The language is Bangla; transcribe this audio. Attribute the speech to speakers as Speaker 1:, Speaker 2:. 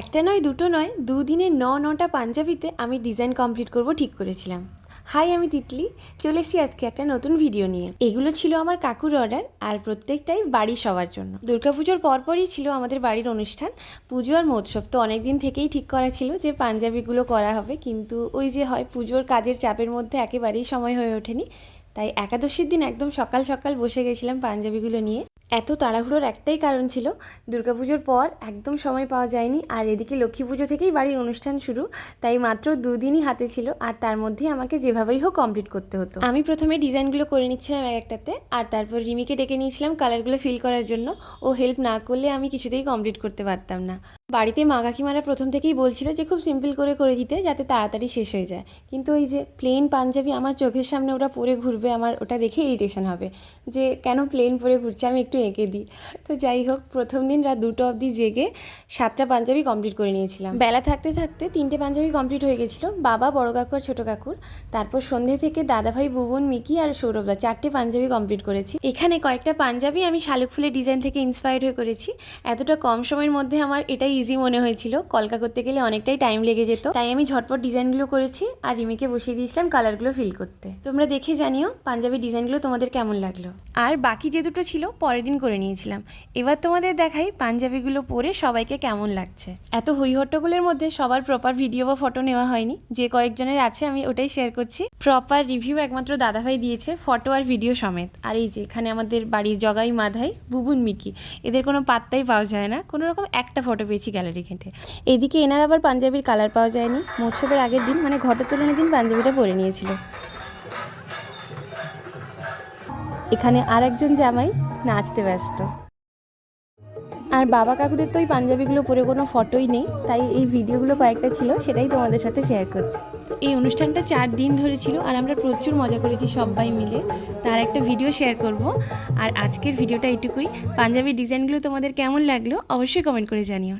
Speaker 1: একটা নয়, দুটো নয়, দুদিনে ন, নটা পাঞ্জাবিতে আমি ডিজাইন কমপ্লিট করব ঠিক করেছিলাম। হাই আমি তিতলি। চলে এসেছি আজকে একটা নতুন ভিডিও নিয়ে। এগুলো ছিল আমার কাকুর অর্ডার আর প্রত্যেকটাই বাড়ির সবার জন্য। দুর্গাপুজোর পরপরই ছিল আমাদের বাড়ির অনুষ্ঠান। পুজো আর মহোৎসব তো অনেক দিন থেকেই ঠিক করা ছিল যে পাঞ্জাবিগুলো করা হবে, কিন্তু ওই যে হয় পুজোর কাজের চাপের মধ্যে একেবারেই সময় হয়ে ওঠেনি। তাই একাদশীর দিন একদম সকাল সকাল বসে গেছিলাম পাঞ্জাবিগুলো নিয়ে। এত তাড়াহুড়োর একটাই কারণ ছিল, দুর্গাপুজোর পর একদম সময় পাওয়া যায়নি আর এদিকে লক্ষ্মী পুজো থেকেই বাড়ির অনুষ্ঠান শুরু, তাই মাত্র দুদিনই হাতে ছিল আর তার মধ্যেই আমাকে যেভাবেই হোক কমপ্লিট করতে হতো। আমি প্রথমে ডিজাইনগুলো করে নিচ্ছিলাম এক একটাতে আর তারপর রিমিকে ডেকে নিয়েছিলাম কালারগুলো ফিল করার জন্য। ও হেল্প না করলে আমি কিছুতেই কমপ্লিট করতে পারতাম না। বাড়িতে মা কাকিমারা প্রথম থেকেই বলছিল যে, খুব সিম্পল করে করে দিতে যাতে তাড়াতাড়ি শেষ হয়ে যায়। কিন্তু ওই যে প্লেন পাঞ্জাবি আমার চোখের সামনে ওটা পরে ঘুরবে, আমার ওটা দেখে ইরিটেশন হবে যে, কেন প্লেন পরে ঘুরছে? আমি একটু এঁকে দিই। তো যাই হোক, প্রথম দিন রাত দুটো অবধি জেগে সাতটা পাঞ্জাবি কমপ্লিট করে নিয়েছিলাম। বেলা থাকতে থাকতে তিনটে পাঞ্জাবি কমপ্লিট হয়ে গেছিল, বাবা, বড় কাকু আর ছোটো কাকুর তারপর সন্ধে থেকে দাদাভাই, বুবন, মিকি আর সৌরভদা চারটে পাঞ্জাবি কমপ্লিট করেছি। এখানে কয়েকটা পাঞ্জাবি আমি শালুক ফুলের ডিজাইন থেকে ইন্সপায়ার্ড হয়ে করেছি। এতটা কম সময়ের মধ্যে আমার এটাই ইজি মনে হয়েছিল। কলকা করতে গেলে অনেকটাই টাইম লেগে যেত। তাই আমি ঝটপট ডিজাইনগুলো করেছি আর রিমিকে বসিয়ে দিয়েছিলাম কালারগুলো ফিল করতে। তোমরা দেখে জানিও পাঞ্জাবি ডিজাইনগুলো তোমাদের কেমন লাগল। আর বাকি যে দুটো ছিল পরের দিন করে নিয়েছিলাম। এবার তোমাদের দেখাই পাঞ্জাবিগুলো পরে সবাইকে কেমন লাগছে। এত হইহট্টগুলোর মধ্যে সবার প্রপার ভিডিও বা ফটো নেওয়া হয়নি। যে কয়েকজনের আছে আমি ওটাই শেয়ার করছি। প্রপার রিভিউ একমাত্র দাদাভাই দিয়েছে ফটো আর ভিডিও সমেত। আর এই যে এখানে আমাদের বাড়ির জগাই মাধাই, বুবুন মিকি। এদের কোনো পাত্তাই পাওয়া যায় না। কোনো রকম একটা ফটো পেয়েছি গ্যালারি ঘেঁটে। এদিকে এনার আবার পাঞ্জাবির কালার পাওয়া যায়নি। মৎসবের আগের দিন মানে ঘটোত্তোলনের দিন, পাঞ্জাবিটা পরে নিয়েছিল। এখানে আর একজন জামাই নাচতে ব্যস্ত। আর বাবা কাকুদের তো ওই পাঞ্জাবিগুলো পরে কোনো ফটোই নেই, তাই এই ভিডিওগুলো কয়েকটা ছিল, সেটাই তোমাদের সাথে শেয়ার করছি। এই অনুষ্ঠানটা চার দিন ধরে ছিল, আর আমরা প্রচুর মজা করেছি সবাই মিলে। তার একটা ভিডিও শেয়ার করব। আর আজকের ভিডিওটা এটুকুই। পাঞ্জাবি ডিজাইনগুলো তোমাদের কেমন লাগল, অবশ্যই কমেন্ট করে জানিও।